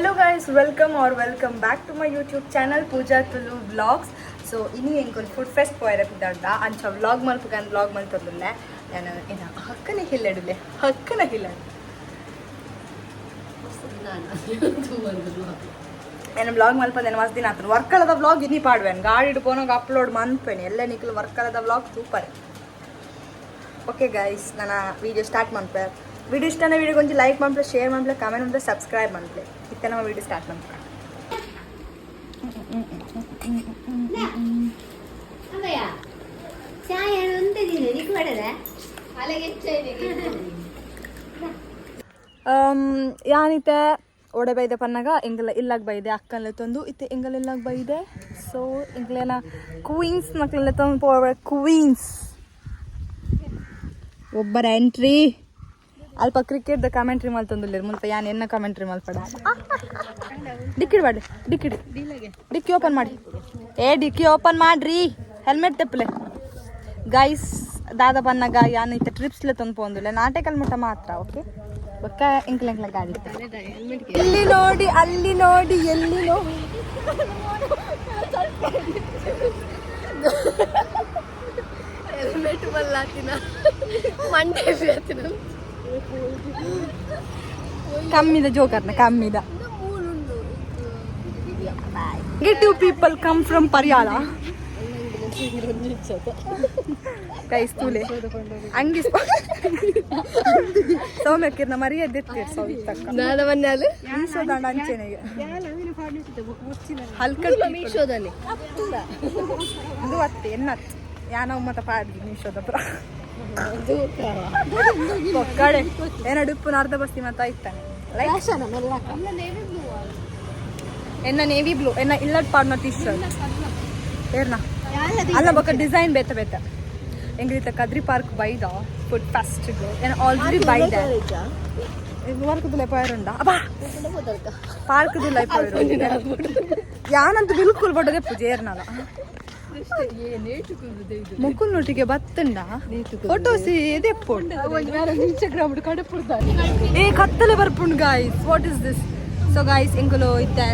hello guys welcome or welcome back to my YouTube channel Pooja Tulu vlogs so ಇನಿ ಎಂಕೊಲ್ food fest ಪೋಯರಪಿದ್ದಾಡ್ದ ಅಂಚ vlog ಮಲ್ಪಗಾನ್ vlog ಮಲ್ತೊಂದುಲ್ಲೆ ನಾನು ಏನ ಹಕ್ಕನ ಹಿಲ್ಲೆಡುಲೆ ಹಕ್ಕನ ಹಿಲ್ಲೆಡು నేను blog మల్పంది మస్తు ದಿನ ಆತನು ವರ್ಕಲದ ವ್ಲಾಗ್ ಇನ್ನಿ ಪಾಡ್ವೇನು ಗಾಡಿ ಹಿಡ್ಕೊನೋಗಿ ಅಪ್ಲೋಡ್ ಮನ್ಪೇನಿ ಎಲ್ಲ ನಿಕ್ಲು ವರ್ಕಲದ ವ್ಲಾಗ್ ಸೂಪರ್ ಓಕೆ ಗೈಸ್ ನಾನು ವೀಡಿಯೋ ಸ್ಟಾರ್ಟ್ ಮನ್ಪೆ ವಿಡಿಯೋ ಇಷ್ಟನೇ ವಿಡಿಯೋ ಕೊಂಚ ಲೈಕ್ ಮಾಡ್ಲೆ ಶೇರ್ ಮಾಡ್ಲೆ ಕಮೆಂಟ್ ಮಾಡ್ಲೆ ಸಬ್ಸ್ಕ್ರೈಬ್ ಮಾಡ್ಲೆ ನಾವು ವೀಡಿಯೋ ಸ್ಟಾರ್ಟ್ ಮಾಡ್ತೀವಿ. ಯಾನಿತೆ? ಒಡೆ ಬೈದೆ ಪನ್ನಾಗ ಎಂಗಲ ಇಲ್ಲಾಗ ಬೈದೆ ಅಕ್ಕನ ತಂದು ಇತ್ತೆ ಎಂಗಲ್ ಇಲ್ಲಾಗ ಬೈದೆ. ಸೊ ಎಂಗ್ಲೇನ ಕ್ವೀನ್ಸ್ ಮಕ್ಳೆಲ್ಲ ತಂದು ಪೋವೆ ಕ್ವೀನ್ಸ್ ಒಬ್ಬರ ಎಂಟ್ರಿ ಅಲ್ಪ ಕ್ರಿಕೆಟ್ ಕ್ರಿಕೆಟ್ದ ಕಮೆಂಟ್ರಿ ಮಲ್ತಂದಿಲ್ಲ ಮುಲ್ಪ ಯಾನ್ ಎನ್ನ ಕಮೆಂಟ್ರಿ ಮಲ್ಪಡ ಡಿಕ್ಕಿಡ್ ಬಾಡಿ ಡಿಕ್ಕಿಡಿ ಡಿಕ್ಕಿ ಓಪನ್ ಮಾಡಿ. ಏ, ಡಿಕ್ಕಿ ಓಪನ್ ಮಾಡ್ರಿ. ಹೆಲ್ಮೆಟ್ ತೆಪ್ಪಲೆ ಗೈಸ್ ದಾದ ಬನ್ನಗ ಯಾನ್ ಇತ್ತ ಟ್ರಿಪ್ಸ್ಲೆ ತಂದು ಪೋಂದಿಲ್ಲ. ನಾಟಕಲ್ ಮುಟ್ಟ ಮಾತ್ರ ಓಕೆ ಬಕ್ಕ ಇಂಕ್ಲ ಇಂಕ್ಲ ಗಾಡಿ ಇಲ್ಲಿ ನೋಡಿ, ಅಲ್ಲಿ ನೋಡಿ, ಎಲ್ಲಿ ನೋಡಿ. ಹೆಲ್ಮೆಟ್ ಬಲ್ಲಾತಿನ ಮಂಡೆ ಬೇತಿನ ಕಮ್ಮಿದ ಜೋಕರ್ನ ಕಮ್ಮಿದ. ನೆಗೆಟಿವ್ ಪೀಪಲ್ ಕಮ್ ಫ್ರಮ್ ಪರಿಯಾಳ ಕೈ ತೂಲೆ ಹಂಗಿ ಸೌಮ್ಯಕ್ಕಿರ್ನ ಮರ್ಯಾದೆ ಎತ್ತಿರ್ ಸೌತಕ್ಕ ನಾದ ಮನ್ಯಾಲು ಮೀಸೋದಾಂಡ ಅಂಚೆನೆಗೆ. ಇದು ಅತ್ತೆ ಎನ್ನತ್ತು. ಯಾನ ಮತ ಪಾಡ್ಗಿ ಮೀಶೋದ ಪುರ ಒಕ್ಕಡೆ ಏನ ಉಪ್ಪು ಅರ್ಧ ಬಸ್ತಿ ಮತ್ತ ಇತ್ತಾನೆ. ಎನ್ನ ನೇವಿ ಬ್ಲೂ ಎನ್ನ ಇಲ್ಲಡ್ ಪಾಡ್ನ ಟಿ ಶರ್ಟ್ ಏರ್ನ? ಅಲ್ಲ ಬೊಕ್ಕ ಡಿಸೈನ್ ಬೇತ ಬೇತ. ಎಂಗ್ರೀತ ಕದ್ರಿ ಪಾರ್ಕ್ ಬೈದ? ಫುಡ್ ಫಸ್ಟ್ ಏನ ಆಲ್ರೆಡಿ ಬೈದ. ವರ್ಕದ ಪೋಯರುಂಡ ಅಬ್ಬಾ! ಪಾರ್ಕ್ ಪೋಯರು ಯಾನಂತ ಬಿಲ್ಕುಲ್ ಬಡದೆ ಪೂಜೆ ಏರ್ನಲ್ಲ. ಮುಕ್ಕುಲ್ ಬತ್ತುಂಡ? ಫೋಟೋಸ್ ಇದೆ ಏ, ಕತ್ತಲೆ ಬರ್ಪುಂಡು guys what is this so guys ಎಂಗುಲು ಇತ್ತೆ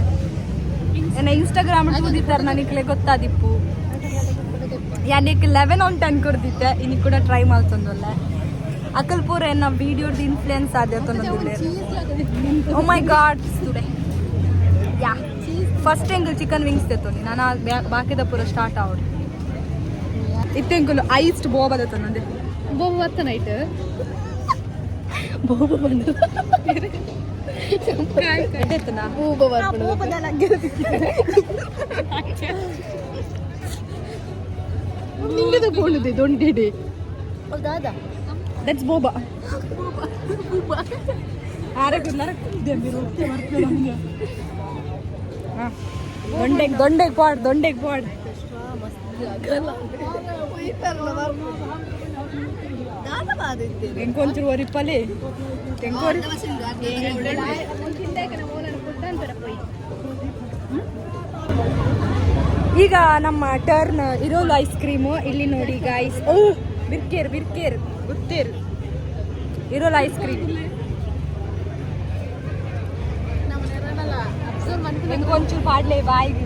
ಏನ ಇನ್ಸ್ಟಾಗ್ರಾಮ್ ಕೂದಿತ್ತಾರೆ ನನಗೆ ಗೊತ್ತಾದಿಪ್ಪು. ಯಾನಿಕ್ ಲೆವೆನ್ ಆನ್ ಟೆನ್ ಕೊಡ್ದಿತ್ತೆ ಇನ್ನಿ ಕೂಡ ಟ್ರೈ ಮಾಡ್ತಂದಲ್ಲ. ಅಕಲ್ ಪೂರ ಏನ ವಿಡಿಯೋದ ಇನ್ಫ್ಲುಯೆನ್ಸ್ ಆದ oh my god yeah first ಎಂಗಲ್ ಚಿಕನ್ ವಿಂಗ್ಸ್ ತೆತ್ತೋನಿ ನಾನು ಬಾಕಿದ ಪೂರ ಸ್ಟಾರ್ಟ್ ಆವಡು ಇತ್ತೆಂಗುಲು ಐಸ್ಟ್ ಬೋಬದ ತಂದೆ ಬೋಬ ಬತ್ತ ನೈಟ್ ಬೋಬ ಬಂದು ಎದ್ದೆತ್ತನಾ ಬೋಬ ಬರ್ಕೊಂಡು ನಿಂಗೆ ತಗೊಂಡಿದೆ ದೊಂಡೆಡೆ. ಹೌದಾದ ದಟ್ಸ್ ಬೋಬಾ ದೊಂಡೆಗ್ ದೊಂಡೆಗ್ ಪಾಡ್ ದೊಂಡೆಗ್ ಪಾಡ್ ಎಂಕೊಂಚೂರು ಎಂಕೋರಿ ಈಗ ನಮ್ಮ ಟರ್ನ್ ಇರೋಲ್ ಐಸ್ ಕ್ರೀಮ್ ಇಲ್ಲಿ ನೋಡಿ ಗಾಯ್ಸ್ ಓ, ಬಿರ್ಕೇರ್ ಬಿರ್ಕೇರ್. ಗೊತ್ತೇರ್ ಇರೋಲ್ ಐಸ್ ಕ್ರೀಮ್ ಎಂಕೊಂಚೂರು ಪಾಡ್ಲೆ ಬಾಯಿಗೆ.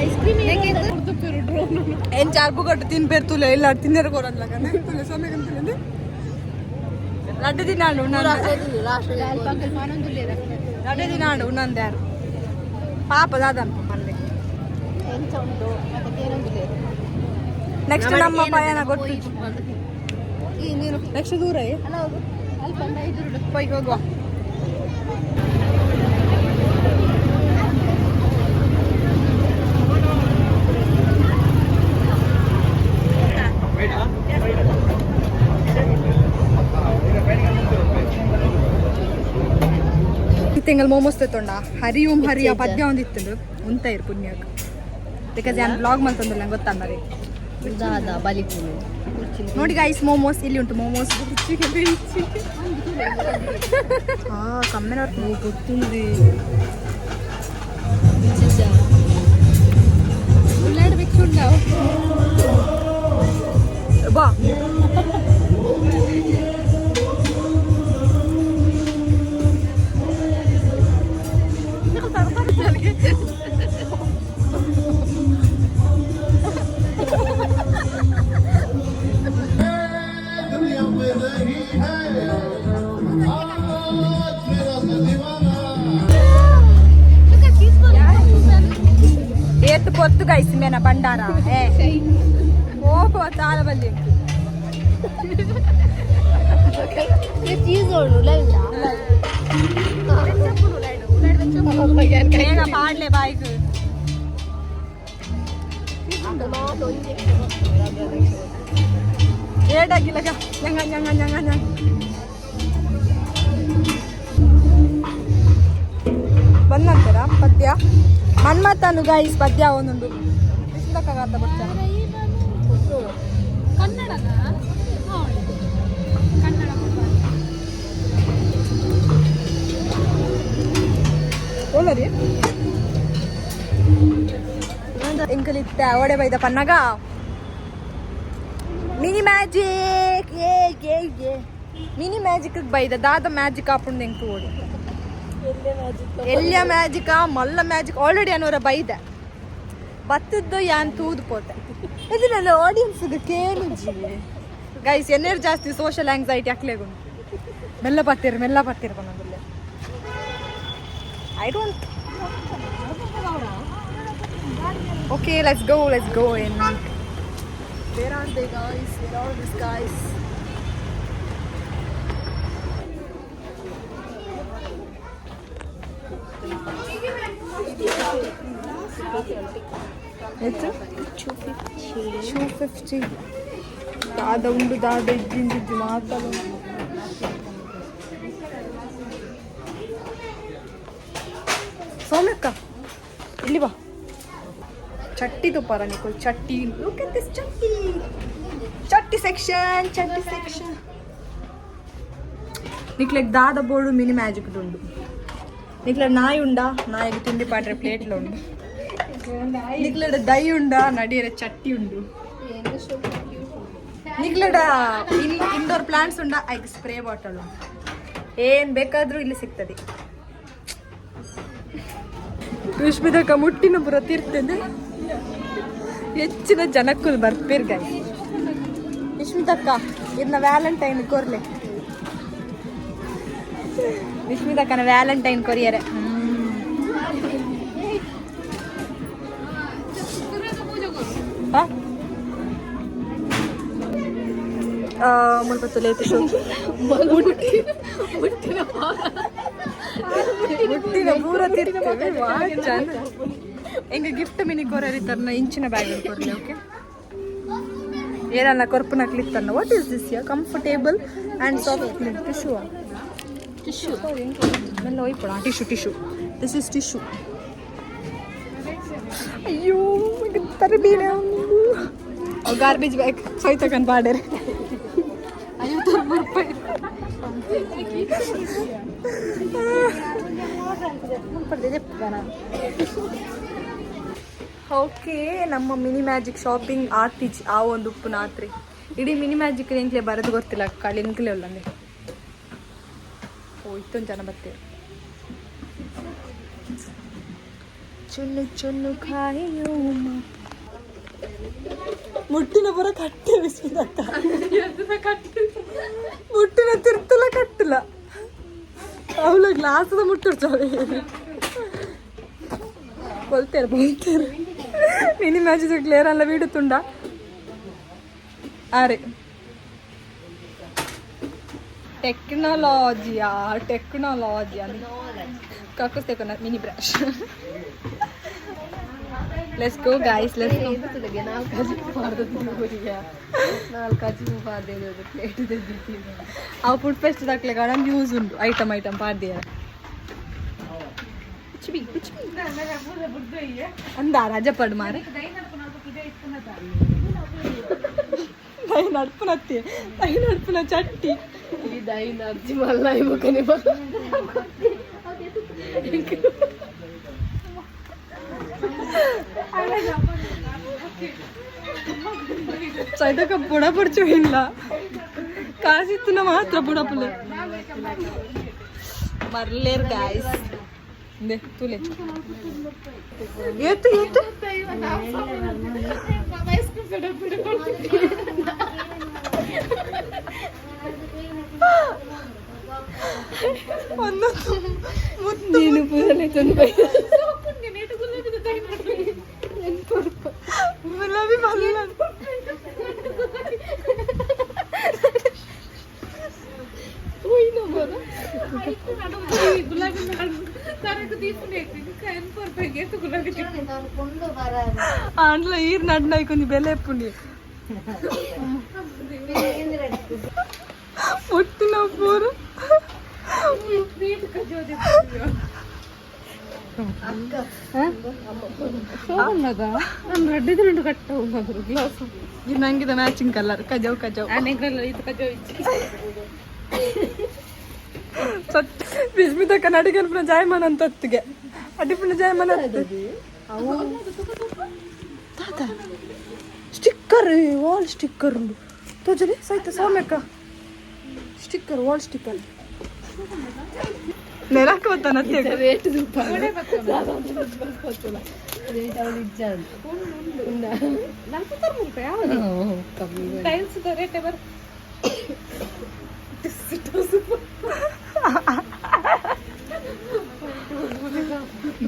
ಐಸ್ ಕ್ರೀಮ್ ಏನ್ ಚಾರ್ಪು ಕೊಟ್ಟು ತಿನ್ಪೇರ್ ತುಲೆ? ಇಲ್ಲ ತಿನ್ನರು ಕೊಡಲ್ಲ ಲಡ್ಡು ತಿನ್ನಾಡು ಲಡ್ಡು ತಿನ್ನಾಡು ಉಣ್ಣಂದ್ಯಾರು ಪಾಪ ದಾದನ್ ಉಂಟು ನೆಕ್ಸ್ಟ್ ನಮ್ಮ ಪಯಣ ಗೊತ್ತು ನೆಕ್ಸ್ಟ್ ದೂರ ಪೈಗೆ ಹೋಗುವ. ತಿಂಗಳು ಮೋಮೋಸ್ ತೆತ್ತೊಂಡ ಹರಿ ಓಂ ಹರಿಯ ಪದ್ಯ ಒಂದಿತ್ತು ಉಂತ ಇರು ಪುಣ್ಯಕ್ಕೆ. ಬಿಕಾಸ್ ನಾನು ಬ್ಲಾಗ್ ಮಾಡ್ತಂದ್ರೆ ನಂಗೆ ದಾದ ಬಲಿಪುನು ನೋಡಿ ಗೈಸ್ ಮೋಮೋಸ್ ಇಲ್ಲಿ ಉಂಟು ಮೋಮೋಸ್ ಹಾ ಕಮ್ಮಿನ ಗೊತ್ತುಂది ಉಳ್ಳಾಡ ಬೆಚ್ಚುಂಡಾವು ಬಾ. ಏತ್ ಪೊತ್ತು ಗೈಸ್ ಮೇನ ಬಂಡಾರ ಏ ಓಹೋ ತಾಳ ಬಲ್ಲಿ ಚೀಸ್ ಬಂದಂತರ ಪದ್ಯ? ಮನ್ಮಥನು ಗೈಸ್ ಪದ್ಯ ಒಂದೊಂದು. ಪುಸ್ತಕಗಾತ ಬರ್ತಾರೆ. ಓಲರಿ ಇಂಕಲಿತ್ತ ಒಡೆ ಬೈದ ಪನ್ನಗ? ಮಿನಿ ಮ್ಯಾಜಿಕ್ ಏ ಏ ಏ ಮಿನಿ ಮ್ಯಾಜಿಕ್ ಬೈದ ದಾದ ಮ್ಯಾಜಿಕ್ ಆಪುಂಡು ಎಂಕು ಓಡಿ. ಎಲ್ಯ ಮ್ಯಾಜಿಕ ಮಲ್ಲ ಮ್ಯಾಜಿಕ್ ಆಲ್ರೆಡಿ ಅನ್ನೋರ ಬೈದ ಬತ್ತದ್ದು ಯಾನ್ ತೂದು ಪೋತೆ. ಇದನ್ನೆಲ್ಲ ಆಡಿಯನ್ಸ್ಗೆ ಕೇಳುಜಿ ಗೈಸ್ ಎನ್ನೇರು ಜಾಸ್ತಿ ಸೋಷಲ್ ಆಂಗ್ಸೈಟಿ ಅಕ್ಲೆಗೊಂಡು ಮೆಲ್ಲ ಬರ್ತೀರಿ ಮೆಲ್ಲ ಬರ್ತೀರಿ ಬಂದೊಂದಿಲ್ಲ I don't okay let's go let's go in where are they guys? Where are this guys? ಎಷ್ಟು ಟೂ ಫಿಫ್ಟಿ ದಾದ ಉಂಡು ದಾದ ಇದ್ದಿಂದಿದ್ದು ಮಾತಲ್ಲ ಸೌಮ್ಯಕ್ಕ ಇಲ್ಲಿ ಬಾ ಚಟ್ಟಿ ತುಪ್ಪಾರ Nicole Chatti look at this ಚಟ್ಟಿ ಚಟ್ಟಿ ಸೆಕ್ಷನ್ ಚಟ್ಟಿ ಸೆಕ್ಷನ್ ನಿಕ್ಲೆಗ್ ದಾದ ಬೋರ್ಡು ಮಿನಿ ಮ್ಯಾಜಿಕ್ ಉಂಡು ನಿಕ್ಲ ನಾಯಿ ಉಂಡ? ನಾಯಿಗೆ ತಿಂಡಿ ಪಾಟ್ರೆ ప్లేట్లో ಉಂಡು. ನಿಕ್ಲಡ ದೈ ಉಂಡ? ನಡಿಯರ ಚಟ್ಟಿ ಉಂಡು. ನಿಕ್ಲಡ ಇಂಡೋರ್ ಪ್ಲಾಂಟ್ಸ್ ಉಂಡ? ಐಕ್ ಸ್ಪ್ರೇ ಬಾಟಲ್ ಉಂಡು. ಏನ್ ಬೇಕಾದ್ರೂ ಇಲ್ಲಿ ಸಿಗ್ತದೆ. ವಿಶ್ವದಾಗ ಮುಟ್ಟಿನ ಪುರ ತೀರ್ತದೆ ಹೆಚ್ಚಿನ ಜನಕ್ಕೂ ಬರ್ಪೇರ್ ಗಾಯ ವಿಶ್ಮಿತಕ್ಕ ಇದನ್ನ ವ್ಯಾಲೆಂಟೈನ್ ಕೊರ್ಲೆ. ವಿಶ್ಮಿತಕ್ಕನ ವ್ಯಾಲೆಂಟೈನ್ ಕೊರಿಯರ್. ಮುಲ್ಪ ಶೋ. ಮುಟ್ಟಿನ ಗಿಫ್ಟ್ ಮಿನಿ ಕೊರರಿತಾರನ ಇಂಚಿನ ಬ್ಯಾಗ್ ಕೊರಲಿ ಓಕೆ ಏನಲ್ಲ ಕೊರ್ಪುನ ತನ್ನ what is this yeah comfortable and soft tissue tissue ಮೆಲ್ಲ ಒಯ್ಪಡ tissue tissue this is tissue ಅಯ್ಯೋ ತರಬೀನ ಗಾರ್ಬೇಜ್ ಬ್ಯಾಗ್ ಸೋಯ್ತಕಂತ ಪಾಡ್ಯಾರೆ ಐವತ್ತು ರೂಪಾಯಿ ಓಕೆ ನಮ್ಮ ಮಿನಿ ಮ್ಯಾಜಿಕ್ ಶಾಪಿಂಗ್ ಆತಿಜ್ ಆ ಒಂದು ಉಪ್ಪು ನಾತ್ರಿ. ಇಡೀ ಮಿನಿ ಮ್ಯಾಜಿಕ್ ನಿಂಕ್ಲೆ ಬರೋದು ಗೊತ್ತಿಲ್ಲ ಕಳಿನ್ಕ್ಲೆ ಉಳ್ಳಂದೆ ಓ ಇತ್ತೊಂದು ಜನ ಬರ್ತೀವಿ ಚುನ್ನು ಚುನ್ನು ಕಾಯಿಯೋ ಮುಟ್ಟಿನ ಬರ ಕಟ್ಟೆ ಬಿಸಿದಕ್ಕ ಮುಟ್ಟಿನ ತಿರ್ತಲ ಕಟ್ಟಲ ಅವಳ ಗ್ಲಾಸದ ಮುಟ್ಟು ಬಲ್ತೇರ ಬಲ್ತೇರ. ಮಿನಿ ಮ್ಯಾಚ್ ಕ್ಲಿಯರ್ ಅಲ್ಲ ಬೀಡುತ್ತುಂಡ ಆರೆ Tecnologia, tecnologia. Cocos coconut mini brush. let's go guys, let's go. ಆ ಫುಡ್ ಫೆಸ್ಟ್ ದಾಖಲೆ ಗಾರ್ಡನ್ ಯೂಸ್ ಉಂಟು ಐಟಮ್ ಐಟಮ್ ಪಾಡ್ದಿಯ ಅಂದ ರಜ ಪಡ್ ಮಾರೆ ನಡ್ಪು ನತ್ತೆ ನಡ್ಪುನ ಚಟ್ಟಿ नाही ना ती मला नाही बघ नाही बघ. का पुढा पडचो हिंडला मात्र मरलेर ಏತು ಒಂದೊಂದು ಮುತ್ತು ನೀನು ಪೂಜನೆ ತಂದು ಗುಲಾಬಿ ಬಲ್ಲ అందులో ఈరు నడినాయి కొన్ని బెల్లెప్పుండి పుట్టిన పూరు ನಾನು ರೆಡ್ಡಿದು రెండు ಕಟ್ಟ ಹೋಗೋದು ಗ್ಲಾಸ್ ಇದು ನಂಗಿದೆ ಮ್ಯಾಚಿಂಗ್ ಕಲರ್ ಕಜಾವ್ ಕಜಾವ್ ನೆಗ್ರಲ್ಲ ಇದು ಕಜ್ಜೋ ಇಚ್ಚಿ ಸತ್ ಬಿಸ್ಮಿತ ಕನ್ನಡಿಗನ್ ಪುನ ಜಾಯಮಾನ ಅಂತ ಹೊತ್ತಿಗೆ. ಅಡ್ಡಿ ಪುನ ಜಾಯಮಾನ ತಾತ. ಸ್ಟಿಕ್ಕರ್ ವಾಲ್ ಸ್ಟಿಕ್ಕರ್ ಉಂಡು ತೋಜಲಿ ಸೈತ ಸೌಮ್ಯಕ್ಕ. ಸ್ಟಿಕ್ಕರ್ ವಾಲ್ ಸ್ಟಿಕ್ಕರ್ ನೆಲಕ್ಕೆ ಬತ್ತಾನ ರೇಟ್ ಟೈಲ್ಸ್ ರೇಟ್ ಬರ್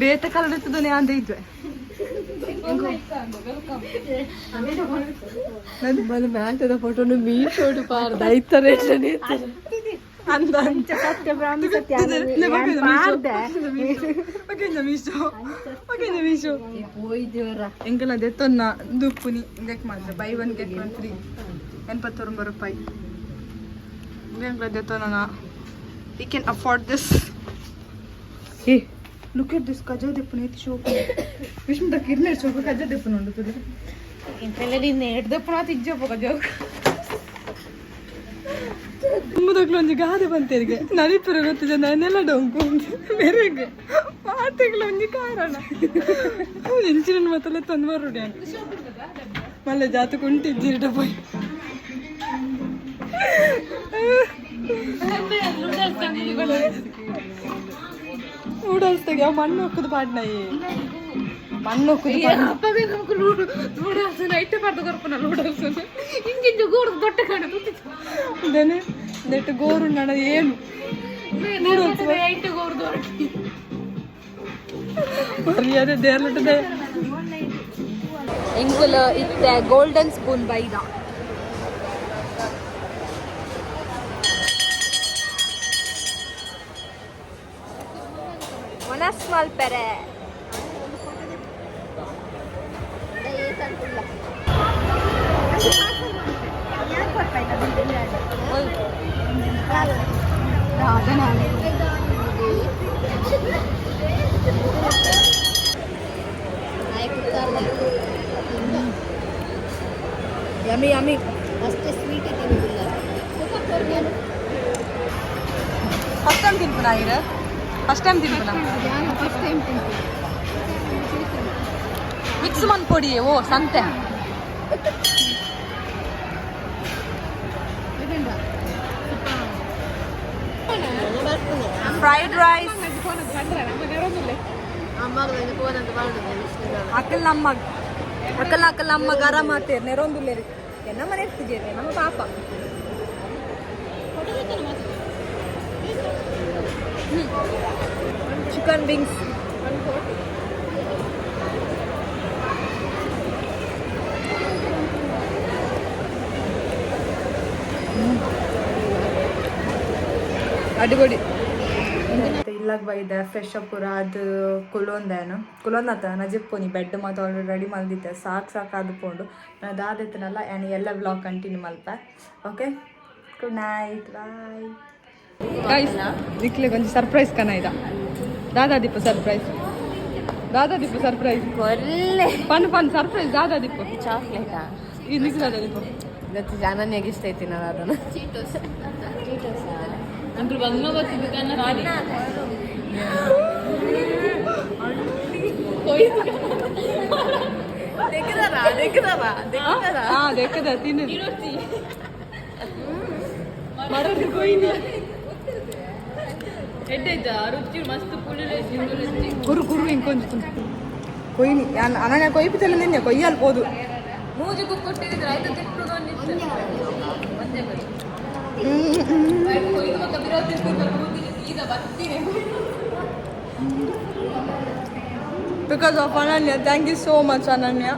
ಬೇತ ಕಲರ್ದು ಅಂತ ಇದ್ವೆ. ಬಲ ಮ್ಯಾಟದ ಫೋಟೋ ಮೀಸೋಡು ಪಾರ್ದ. ಐತರ ಅಂದ ಎಂಕಲ ದೆತ್ತೊನ್ನ ದುಪ್ಪುನಿ ಇದಕ್ಕೆ ಮಾತ್ರ buy one get one free ಎನ್ಪತ್ತೊಂಬತ್ತು ರೂಪಾಯಿ. ಎಂಕಲ ದೆತ್ತೊನ್ನ can afford this hey. ಏ ಲುಕ್ ಎಟ್ ದಿಸ್ ಕಜ ದೆಪ್ಪುನ ಐತಿ ಶೋಕು ವಿಷ್ಣು ಕಿರ್ನೆ ಶೋಕು ಕಜ ದೆಪ್ಪುನ ಉಂಡು ತುಳು నేటిదప్పుడు తిజ్జపోక జోక్ ತುಂಬದಕ್ಲು ಒಂಜಿ ಗಾದೆ ಬಂತೇರಿಗೆ ನರಿಪುರ ಗೊತ್ತಿದೆ ನಾನೆಲ್ಲ ಡೊಂಕು ಬೇರೆಗೆ ಮಾತೆಗ್ಲ ಒಂಜಿ ಕಾರಣ ಎಂಚಿನ ಮತ್ತಲ್ಲ ತಂದು ಬರುಡಿ ಅಂತ ಮಲ್ಲ ಜಾತಕ್ಕೆ ಉಂಟಿದ್ದಿರಿಟ ಪೋಯ್ ನೂಡಲ್ಸ್ ತೆಗೆ ಅವು ಮಣ್ಣು ಹೊಕ್ಕದು ಪಾಡ್ನಾಯಿ ಮಣ್ಣು ಹೊಕ್ಕದು ಪಾಡ್ನ ಅಪ್ಪಗೆ ನಮ್ಗೆ ನೂಡು ನೂಡಲ್ಸ್ ನೈಟ್ ಬರ್ದು ಕೊರ್ಪನ ನೂಡಲ್ಸ್ ಹಿಂಗಿಂಜು ಗೂಡ್ದು ದೊಡ್ಡ ಕಡೆ ಇದೇನೆ ನೆಟ್ಟು ಗೋರು ನಡ ಏನು ನೈಟ್ ಗೂಡ್ದು ಮರ್ಯಾದೆ ದೇರ್ಲಿಟ್ಟದೆ ಎಂಗುಲ ಇತ್ತೆ ಗೋಲ್ಡನ್ ಸ್ಪೂನ್ ಬೈದ ಒನಸ್ ಮಲ್ಪೆರೆ ಯಮಿ ಯಮಿ ಅಷ್ಟೇ ಸ್ವೀಟ್ ತಿನ್ನುವುದಿಲ್ಲ ಫಸ್ಟ್ ಟೈಮ್ ತಿನ್ಪುನ ಇರ ಫಸ್ಟ್ ಟೈಮ್ ತಿಂತೀನಿ ಮಿಕ್ಸ್ ಮನ್ ಪೊಡಿ ಓ ಸಂತೆ. ಫ್ರೈಡ್ ರೈಸ್ ಅಕ್ಕಲ್ ನಮ್ಮ ಅಕ್ಕಲ್ ಅಕ್ಕಲ್ ನಮ್ಮ ಗರ ಮಾತೇರ್ ನೆರೊಂದುಲ್ಲೇರಿ ಎಲ್ಲ ಮನೆ ಇರ್ತಿದ್ದೀರಿ ನಮ್ಮ ಪಾಪ. ಚಿಕನ್ ವಿಂಗ್ಸ್ ಅಡಿಗೊಡಿ ಇಲ್ಲಾಗ ಬೈದೆ ಫ್ರೆಶ್ ಅಪ್ ಪೂರ ಅದು ಕುಲೊಂದೇನು ನಾ ಜಿಪ್ಪುನಿ ಬೆಡ್ ಮತ್ತು ಆಲ್ರೆಡಿ ರೆಡಿ ಮಲ್ದಿತ್ತೆ ಸಾಕು ಸಾಕು ಆದ್ಕೊಂಡು. ನಾನು ಅದಾದಿತ್ತನಲ್ಲ ಆ್ಯಂಡ್ ಎಲ್ಲ vlog continue ಮಲ್ಪ. Okay good night bye guys ನಿಕ್ಲೆ ಒಂದು ಸರ್ಪ್ರೈಸ್ ಕನ ಇದ ದಾದಾ ದೀಪ ಸರ್ಪ್ರೈಸ್ ದಾದಾ ದೀಪ ಸರ್ಪ್ರೈಸ್ ಒಳ್ಳೆ ಪನ್ ಪನ್ ಸರ್ಪ್ರೈಸ್ ದಾದಾ ದೀಪ ಚಾಕ್ಲೇಟಾ ಇದು ನಿಖಿ ದಾದಾ ದೀಪ ಗೊತ್ತಿಲ್ಲ ಅನನ್ಯಾಗೆ ಇಷ್ಟ ಐತಿ ನಾನು ಅದನ್ನು ಅಂದ್ರೆ ಬಂದ ಗೊತ್ತಿದ್ದು ಕನ್ನ ರಾಡಿ ಹಾ ದೇಖದ ತಿನ್ನು ಎಡ್ಡೆಜ್ಜ ರುಚಿ ಮಸ್ತ್ ಪುಳಿಲೆ ಸಿಂಧುಲೆಜ್ಜಿ ಕುರು ಕುರು ಇಂಕೊಂಚು ಕೊಯ್ನಿ ಅನನ್ಯ ಕೊಯ್ಪಿತಲ್ಲ ನಿನ್ನೆ ಕೊಯ್ಯಲ್ಬೋದು ಮೂಜಿಗೂ ಕೊಟ್ಟಿದ್ರೆ ಐದು ತಿಟ್ಟು ಬಂದಿತ್ತು ಒಂದೇ ಬರೀ ಕೊಯ್ದು ಮಗ ಬಿರೋದು ಈಗ ಬರ್ತೀನಿ because of Ananya thank you so much Ananya